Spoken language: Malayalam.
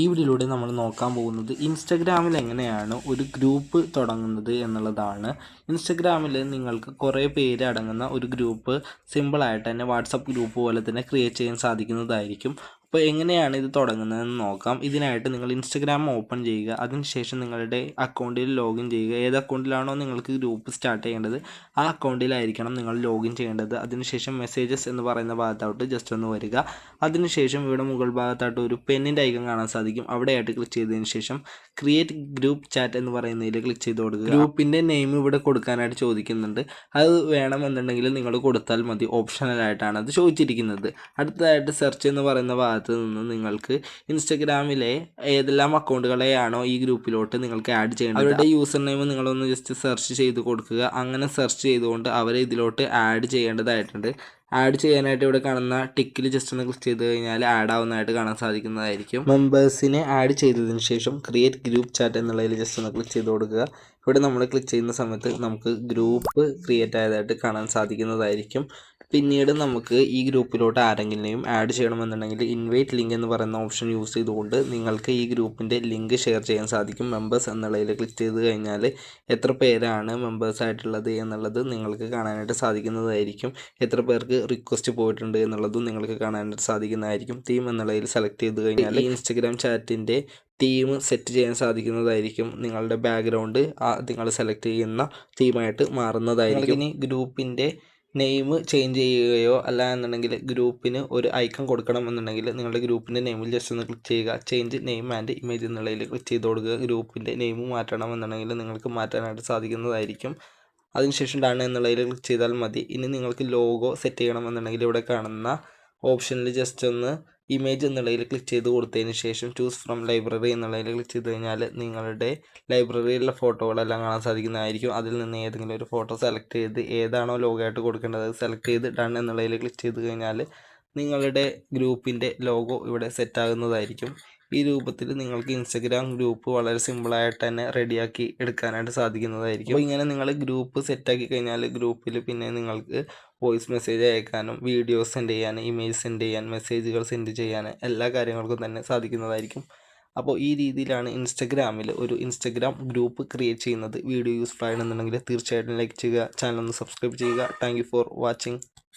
ഈ വീഡിയോയിലൂടെ നമ്മൾ നോക്കാൻ പോകുന്നത് ഇൻസ്റ്റഗ്രാമിൽ എങ്ങനെയാണ് ഒരു ഗ്രൂപ്പ് തുടങ്ങുന്നത് എന്നുള്ളതാണ്. ഇൻസ്റ്റഗ്രാമിൽ നിങ്ങൾക്ക് കുറേ പേര് അടങ്ങുന്ന ഒരു ഗ്രൂപ്പ് സിമ്പിളായിട്ട് തന്നെ വാട്സപ്പ് ഗ്രൂപ്പ് പോലെ തന്നെ ക്രിയേറ്റ് ചെയ്യാൻ സാധിക്കുന്നതായിരിക്കും. അപ്പോൾ എങ്ങനെയാണ് ഇത് തുടങ്ങുന്നതെന്ന് നോക്കാം. ഇതിനായിട്ട് നിങ്ങൾ ഇൻസ്റ്റഗ്രാം ഓപ്പൺ ചെയ്യുക. അതിനുശേഷം നിങ്ങളുടെ അക്കൗണ്ടിൽ ലോഗിൻ ചെയ്യുക. ഏത് അക്കൗണ്ടിലാണോ നിങ്ങൾക്ക് ഗ്രൂപ്പ് സ്റ്റാർട്ട് ചെയ്യേണ്ടത് ആ അക്കൗണ്ടിലായിരിക്കണം നിങ്ങൾ ലോഗിൻ ചെയ്യേണ്ടത്. അതിനുശേഷം മെസ്സേജസ് എന്ന് പറയുന്ന ഭാഗത്തോട്ട് ജസ്റ്റ് ഒന്ന് വരിക. അതിനുശേഷം ഇവിടെ മുകൾ ഭാഗത്തായിട്ട് ഒരു പെന്നിന്റെ ഐക്കൺ കാണാൻ സാധിക്കും. അവിടെയായിട്ട് ക്ലിക്ക് ചെയ്തതിന് ശേഷം ക്രിയേറ്റ് ഗ്രൂപ്പ് ചാറ്റ് എന്ന് പറയുന്നതിൽ ക്ലിക്ക് ചെയ്ത് കൊടുക്കുക. ഗ്രൂപ്പിന്റെ നെയിം ഇവിടെ കൊടുക്കാനായിട്ട് ചോദിക്കുന്നുണ്ട്. അത് വേണമെന്നുണ്ടെങ്കിൽ നിങ്ങൾ കൊടുത്താൽ മതി. ഓപ്ഷണലായിട്ടാണ് അത് ചോദിച്ചിരിക്കുന്നത്. അടുത്തതായിട്ട് സെർച്ച് എന്ന് പറയുന്ന ഭാഗത്ത് നിന്ന് നിങ്ങൾക്ക് ഇൻസ്റ്റഗ്രാമിലെ ഏതെല്ലാം അക്കൗണ്ടുകളെയാണോ ഈ ഗ്രൂപ്പിലോട്ട് നിങ്ങൾക്ക് ആഡ് ചെയ്യേണ്ടത്? അവരുടെ യൂസർ നെയിം നിങ്ങളൊന്ന് ജസ്റ്റ് സെർച്ച് ചെയ്ത് കൊടുക്കുക. അങ്ങനെ സെർച്ച് ചെയ്തുകൊണ്ട് അവരെ ഇതിലോട്ട് ആഡ് ചെയ്യേണ്ടതായിട്ടുണ്ട്. ആഡ് ചെയ്യാനായിട്ട് ഇവിടെ കാണുന്ന ടിക്കിൽ ജസ്റ്റ് ഒന്ന് ക്ലിക്ക് ചെയ്ത് കഴിഞ്ഞാൽ ആഡ് ആവുന്നതായിട്ട് കാണാൻ സാധിക്കുന്നതായിരിക്കും. മെമ്പേഴ്സിനെ ആഡ് ചെയ്തതിന് ശേഷം ക്രിയേറ്റ് ഗ്രൂപ്പ് ചാറ്റ് എന്നുള്ളതിൽ ജസ്റ്റ് ഒന്ന് ക്ലിക്ക് ചെയ്ത് കൊടുക്കുക. ഇവിടെ നമ്മൾ ക്ലിക്ക് ചെയ്യുന്ന സമയത്ത് നമുക്ക് ഗ്രൂപ്പ് ക്രിയേറ്റ് ആയതായിട്ട് കാണാൻ സാധിക്കുന്നതായിരിക്കും. പിന്നീട് നമുക്ക് ഈ ഗ്രൂപ്പിലോട്ട് ആരെങ്കിലും ആഡ് ചെയ്യണമെന്നുണ്ടെങ്കിൽ ഇൻവൈറ്റ് ലിങ്ക് എന്ന് പറയുന്ന ഓപ്ഷൻ യൂസ് ചെയ്തുകൊണ്ട് നിങ്ങൾക്ക് ഈ ഗ്രൂപ്പിന്റെ ലിങ്ക് ഷെയർ ചെയ്യാൻ സാധിക്കും. മെമ്പേഴ്സ് എന്നുള്ളതിൽ ക്ലിക്ക് ചെയ്ത് കഴിഞ്ഞാൽ എത്ര പേരാണ് മെമ്പേഴ്സ് ആയിട്ടുള്ളത് എന്നുള്ളത് നിങ്ങൾക്ക് കാണാനായിട്ട് സാധിക്കുന്നതായിരിക്കും. എത്ര പേർക്ക് റിക്വസ്റ്റ് പോയിട്ടുണ്ട് എന്നുള്ളതും നിങ്ങൾക്ക് കാണാനായിട്ട് സാധിക്കുന്നതായിരിക്കും. തീം എന്നുള്ളതിൽ സെലക്ട് ചെയ്ത് കഴിഞ്ഞാൽ ഇൻസ്റ്റഗ്രാം ചാറ്റിന്റെ തീം സെറ്റ് ചെയ്യാൻ സാധിക്കുന്നതായിരിക്കും. നിങ്ങളുടെ ബാക്ക്ഗ്രൗണ്ട് നിങ്ങൾ സെലക്ട് ചെയ്യുന്ന തീമായിട്ട് മാറുന്നതായിരിക്കും. ഇനി ഗ്രൂപ്പിന്റെ നെയിം ചേഞ്ച് ചെയ്യുകയോ അല്ല എന്നുണ്ടെങ്കിൽ ഗ്രൂപ്പിന് ഒരു ഐക്കൺ കൊടുക്കണം എന്നുണ്ടെങ്കിൽ നിങ്ങളുടെ ഗ്രൂപ്പിന്റെ നെയിമിൽ ജസ്റ്റ് ഒന്ന് ക്ലിക്ക് ചെയ്യുക. ചേഞ്ച് നെയിം ആൻഡ് ഇമേജ് എന്നുള്ളതിൽ ക്ലിക്ക് ചെയ്ത് കൊടുക്കുക. ഗ്രൂപ്പിന്റെ നെയിം മാറ്റണം എന്നുണ്ടെങ്കിൽ നിങ്ങൾക്ക് മാറ്റാനായിട്ട് സാധിക്കുന്നതായിരിക്കും. അതിനുശേഷം ഡൺ എന്നുള്ളതിൽ ക്ലിക്ക് ചെയ്താൽ മതി. ഇനി നിങ്ങൾക്ക് ലോഗോ സെറ്റ് ചെയ്യണമെന്നുണ്ടെങ്കിൽ ഇവിടെ കാണുന്ന ഓപ്ഷനിൽ ജസ്റ്റ് ഒന്ന് ഇമേജ് എന്നുള്ളതിൽ ക്ലിക്ക് ചെയ്ത് കൊടുത്തതിന് ശേഷം ചൂസ് ഫ്രം ലൈബ്രറി എന്നുള്ളതിൽ ക്ലിക്ക് ചെയ്ത് കഴിഞ്ഞാൽ നിങ്ങളുടെ ലൈബ്രറിയിലുള്ള ഫോട്ടോകളെല്ലാം കാണാൻ സാധിക്കുന്നതായിരിക്കും. അതിൽ നിന്ന് ഏതെങ്കിലും ഒരു ഫോട്ടോ സെലക്ട് ചെയ്ത് ഏതാണോ ലോഗോയായിട്ട് കൊടുക്കേണ്ടത് സെലക്ട് ചെയ്ത് ഡൺ എന്നുള്ളതിൽ ക്ലിക്ക് ചെയ്ത് കഴിഞ്ഞാൽ നിങ്ങളുടെ ഗ്രൂപ്പിന്റെ ലോഗോ ഇവിടെ സെറ്റ് ആകുന്നതായിരിക്കും. ഈ രൂപത്തിൽ നിങ്ങൾക്ക് ഇൻസ്റ്റഗ്രാം ഗ്രൂപ്പ് വളരെ സിമ്പിളായിട്ട് തന്നെ റെഡിയാക്കി എടുക്കാനായിട്ട് സാധിക്കുന്നതായിരിക്കും. അപ്പോൾ ഇങ്ങനെ നിങ്ങൾ ഗ്രൂപ്പ് സെറ്റാക്കി കഴിഞ്ഞാൽ ഗ്രൂപ്പിൽ പിന്നെ നിങ്ങൾക്ക് വോയിസ് മെസ്സേജ് അയക്കാനും വീഡിയോസ് സെൻഡ് ചെയ്യാൻ ഇമേജ് സെൻഡ് ചെയ്യാൻ മെസ്സേജുകൾ സെൻഡ് ചെയ്യാൻ എല്ലാ കാര്യങ്ങൾക്കും തന്നെ സാധിക്കുന്നതായിരിക്കും. അപ്പോൾ ഈ രീതിയിലാണ് ഇൻസ്റ്റഗ്രാമിൽ ഒരു ഇൻസ്റ്റഗ്രാം ഗ്രൂപ്പ് ക്രിയേറ്റ് ചെയ്യുന്നത്. വീഡിയോ യൂസ്ഫുൾ ആണെന്നുണ്ടെങ്കിൽ തീർച്ചയായിട്ടും ലൈക്ക് ചെയ്യുക ചാനൽ ഒന്ന് സബ്സ്ക്രൈബ് ചെയ്യുക. Thank for watching